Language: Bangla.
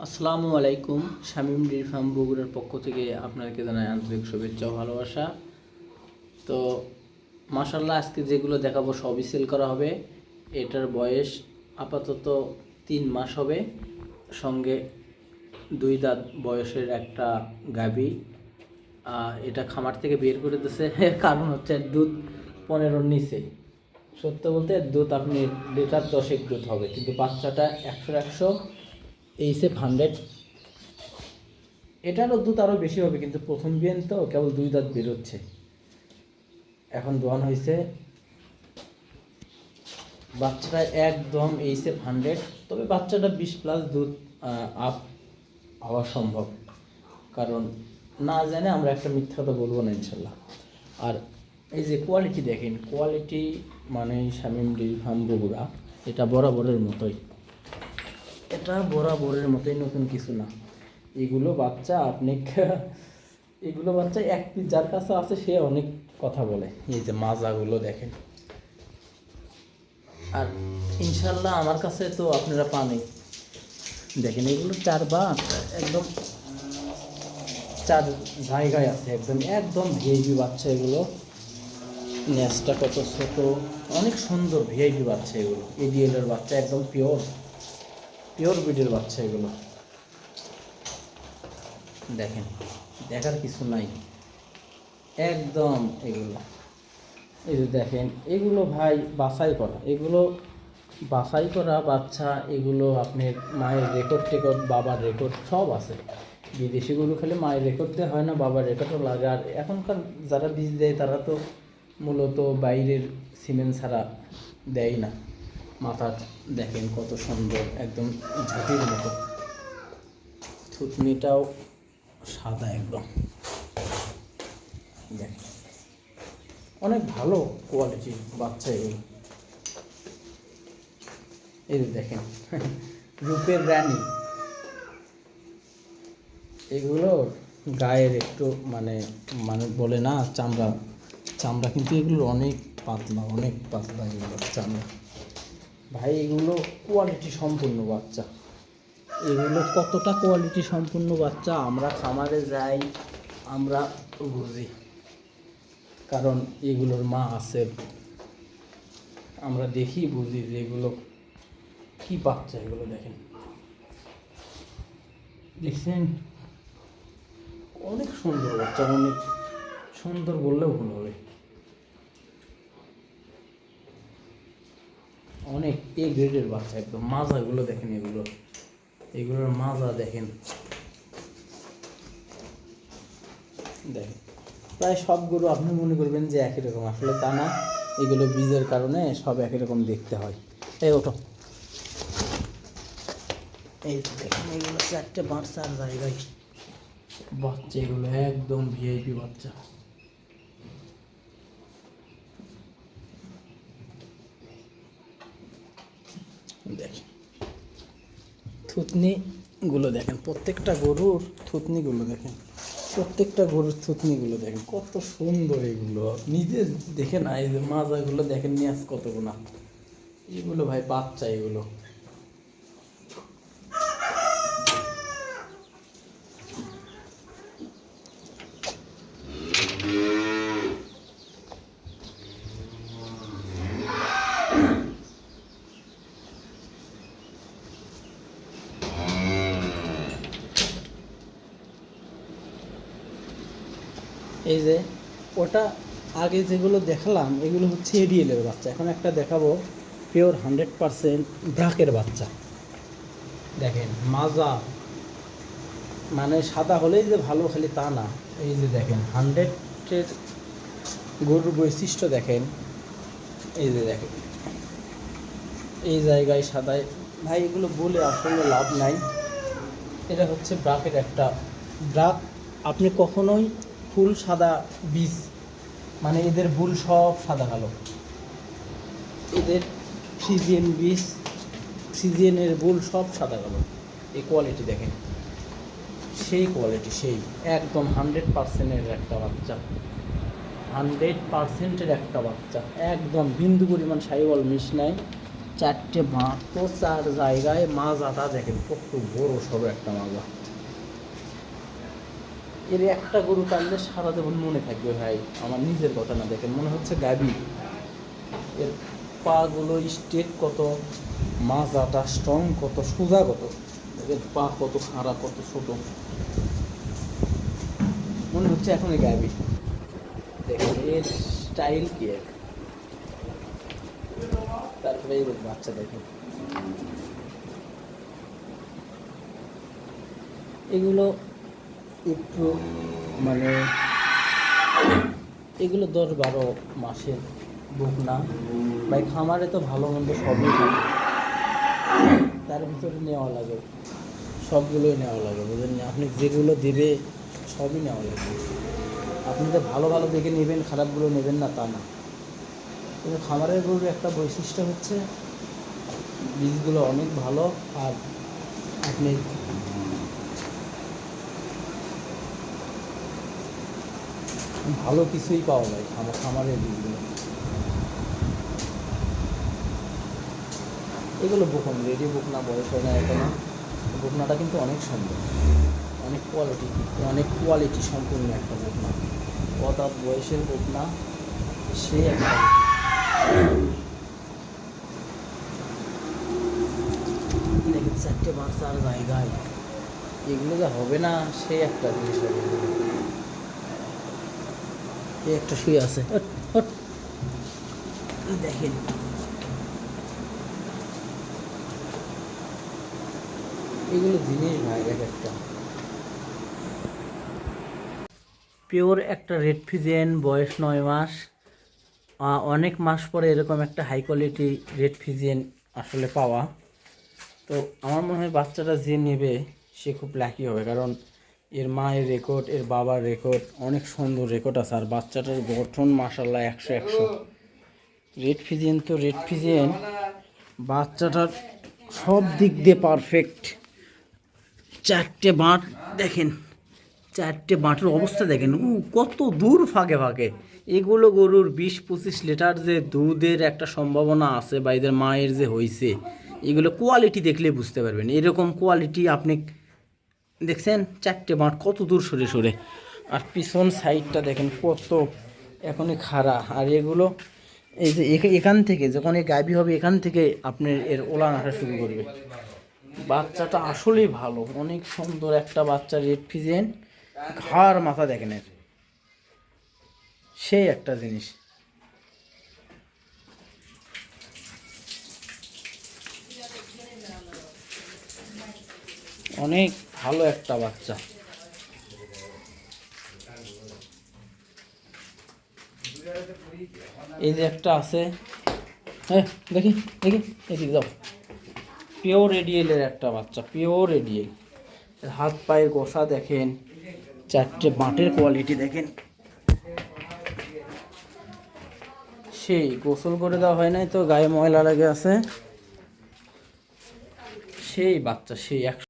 আসসালামু আলাইকুম শামীম ডির ফার্ম বগুড়ার পক্ষ থেকে আপনাকে জানাই আন্তরিক শুভেচ্ছা ভালোবাসা। তো মাসাল্লাহ আজকে যেগুলো দেখাবো সবই সেল করা হবে। এটার বয়স আপাতত তিন মাস হবে। সঙ্গে দুই দাঁত বয়সের একটা আহ, এটা খামার থেকে বের করে দিচ্ছে কারণ হচ্ছে দুধ পনেরোর নিচে। সত্য বলতে দুধ আপনি লিটার দশেক দুধ হবে কিন্তু বাচ্চাটা একশো একশো এইসে হান্ড্রেড এটারও দুধ আরও বেশি হবে, কিন্তু প্রথম বিয়ান তো কেবল দুই দাঁত বেরোচ্ছে। এখন দোয়ান হয়েছে বাচ্চাটা একদম এইসে হান্ড্রেড তবে বাচ্চাটা বিশ প্লাস দুধ আপ হওয়া সম্ভব। কারণ না জানে আমরা একটা মিথ্যা কথা বলব না ইনশাল্লাহ। আর এই যে কোয়ালিটি দেখেন কোয়ালিটি মানে শামিম ডি ফার্ম বগুড়া এটা বরাবরের মতোই। এটা বরাবরের মতোই নতুন কিছু না। এগুলো বাচ্চা আপনি এগুলো বাচ্চা এক piece যার কাছে আছে সে অনেক কথা বলে। এই যে মাজাগুলো দেখেন। আর ইনশাল্লাহ আমার কাছে তো আপনারা পানি দেখেন, এগুলো চার বা একদম চার জায়গায় আছে। একদম একদম ভিআইপি বাচ্চা এগুলো। নেসটা কত ছোট। অনেক সুন্দর ভিআইপি বাচ্চা এগুলো। এডিএল এর বাচ্চা একদম পিওর পিওর ব্রিডের বাচ্চা এগুলো। দেখেন, দেখার কিছু নাই। একদম এগুলো। এই যে দেখেন, এগুলো ভাই বাছাই করা। এগুলো বাছাই করা বাচ্চা, এগুলো আপনার মায়ের রেকর্ড টেকর্ড, বাবার রেকর্ড সব আছে। বিদেশি গরু খালি মায়ের রেকর্ড দেওয়া হয় না, বাবার রেকর্ডও লাগে। আর এখনকার যারা বীজ দেয়, তারা তো মূলত বাইরের সিমেন্ট ছাড়া দেয় না। মাথা দেখেন কত সুন্দর, একদম ঝাঁটির মতো। থুতনিটাও সাদা একদম। দেখেন, অনেক ভালো কোয়ালিটির বাচ্চা এগুলো এই দেখেন, রূপের রানী। এগুলো গায়ের একটু মানে মানে বলে না, চামড়া চামড়া কিন্তু এগুলো অনেক পাতলা অনেক পাতলা এগুলো চামড়া। ভাই, এগুলো কোয়ালিটি সম্পূর্ণ বাচ্চা। এগুলো কতটা কোয়ালিটি সম্পূর্ণ বাচ্চা, আমরা খামারে যাই, আমরা বুঝি। কারণ এগুলোর মা আছে। আমরা দেখি, বুঝি যে এগুলো কি বাচ্চা, এগুলো দেখেন। দেখছেন? অনেক সুন্দর বাচ্চা, অনেক সুন্দর বললেও ভুল হবে। অনেক এ গ্রেডের বাচ্চা একদম। মাজাগুলো দেখেন এগুলো। এগুলোর মাজা দেখেন। দেখেন। প্রায় সব গরু আপনি মনে করবেন যে একই রকম। আসলে তা না, এগুলো বীজের কারণে সব একই রকম দেখতে হয়। এই ওঠো। এই দেখেন, এগুলো চারটে বাচ্চার জায়গায়। বাচ্চা এগুলো একদম ভিআইপি বাচ্চা। দেখেন। থুতনিগুলো দেখেন, প্রত্যেকটা গরুর থুতনিগুলো দেখেন, প্রত্যেকটা গরুর থুতনিগুলো দেখেন, কত সুন্দর এগুলো। নিজে দেখেন না, এই মাজাগুলো দেখেন, নিয়াজ কত গুণা এগুলো ভাই বাচ্চা এগুলো। এই যে, ওটা আগে যেগুলো দেখালাম, এগুলো হচ্ছে এডিএলের বাচ্চা। এখন একটা দেখাবো পিওর হান্ড্রেড পারসেন্ট ব্রাকের বাচ্চা। দেখেন, মাজা। মানে সাদা হলেই যে ভালো, খালি তা না। এই যে দেখেন হান্ড্রেডের গরুর বৈশিষ্ট্য দেখেন। এই যে দেখেন। এই জায়গায় সাদায়, ভাই, এগুলো বলে আসলে লাভ নাই। এটা হচ্ছে ব্রাকের একটা ব্রাক। আপনি কখনোই ফুল সাদা বীজ মানে এদের ভুল সব সাদা কালো। এদের ফ্রিজিয়ান বীজ ফ্রিজিয়ানের ভুল সব সাদা কালো। এই কোয়ালিটি দেখেন। সেই কোয়ালিটি সেই, একদম হান্ড্রেড পার্সেন্টের একটা বাচ্চা। হান্ড্রেড পার্সেন্টের একটা বাচ্চা। একদম বিন্দু পরিমাণ সাইবল মিশ নাই। চারটে মা তো চার জায়গায় মাজাটা দেখেন, কত বড় সব একটা মাজা এর একটা গরু টানলে সারা জীবন মনে থাকবে, ভাই। আমার নিজের কথা না দেখেন, মনে হচ্ছে গাবি এর পাগুলো স্টেট কত, মাজাটা স্ট্রং কত, সোজা কত। এর পা কত খাড়া, কত ছোট। মনে হচ্ছে এখন এই গাবি দেখেন, এর স্টাইল কি এক? তারপরে এই বাচ্চা দেখুন। এগুলো একটু মানে এগুলো দশ বারো মাসের বুক না। ভাই, খামারে তো ভালো মন্দ সবই তার ভিতরে নেওয়া লাগে। সবগুলোই নেওয়া লাগে, বুঝলেন? আপনি যেগুলো দেবে, সবই নেওয়া লাগবে আপনি তো ভালো ভালো দেখে নেবেন, খারাপগুলো নেবেন না, তা না। কিন্তু খামারের গরুর একটা বৈশিষ্ট্য হচ্ছে, বীজগুলো অনেক ভালো, আর আপনি ভালো কিছুই পাওয়া যায় খামার খামারের বীজগুলো এগুলো বকন রেডি বকনা বয়স হয় না এখনও। বকনাটা কিন্তু অনেক সুন্দর। অনেক কোয়ালিটি অনেক কোয়ালিটি সম্পূর্ণ একটা বকনা। অর্থাৎ বয়সের বকনা, সে একটা চারটে বাচ্চার জায়গায়। এগুলো যা হবে না, সে একটা জিনিস হবে। একটা শুয়ে আছে। Hot, hot. এই দেখেন। এগুলো জিনিস ভাই এক একটা। পিওর একটা রেড ফিজিয়ান বয়স নয় মাস। অনেক মাস পরে এরকম একটা হাই কোয়ালিটি রেড ফিজিয়ান আসলে পাওয়া। তো আমার মনে হয় বাচ্চাটা যে নেবে সে খুব লাকি হবে। কারণ এর মায়ের রেকর্ড এর বাবার রেকর্ড অনেক সুন্দর রেকর্ড আছে। আর বাচ্চাটার গঠন মাসাল্লাহ একশো একশো। রেড ফিজিয়ান তো রেড ফিজিয়ান বাচ্চাটার সব দিক দিয়ে পারফেক্ট চারটে বাঁট, দেখেন, চারটে বাঁটের অবস্থা দেখেন। উ কত দূর ফাঁকে ফাঁকে। এগুলো গরুর বিশ পঁচিশ লিটার যে দুধের একটা সম্ভাবনা আছে বা এদের মায়ের যে হয়েছে এগুলো কোয়ালিটি দেখলে বুঝতে পারবেন। এরকম কোয়ালিটি আপনি দেখছেন? চারটে বাঁট, কত দূর সরে সরে। আর পিছন সাইডটা দেখেন, কত এখনই খাড়া। আর এগুলো, এই যে এখা- এখান থেকে যখন এই গাবি হবে, এখান থেকে আপনার এর ওলান আসা শুরু করবে। বাচ্চাটা আসলেই ভালো। অনেক সুন্দর একটা বাচ্চা, রেড ফিজেন। ঘাড়, মাথা দেখেন এর। সেই একটা জিনিস। অনেক ভালো একটা বাচ্চা। এই যে একটা আছে। হ্যাঁ দেখি দেখি, এদিকে যাও। পিওর রেডিয়েলের একটা বাচ্চা পিওর রেডিয়েল হাত পায়ের গোসা দেখেন, চারটে বাঁটের কোয়ালিটি দেখেন। সেই, গোসল করে দেওয়া হয় নাই তো, গায়ে ময়লা লেগে আছে। সেই বাচ্চা, সেই এক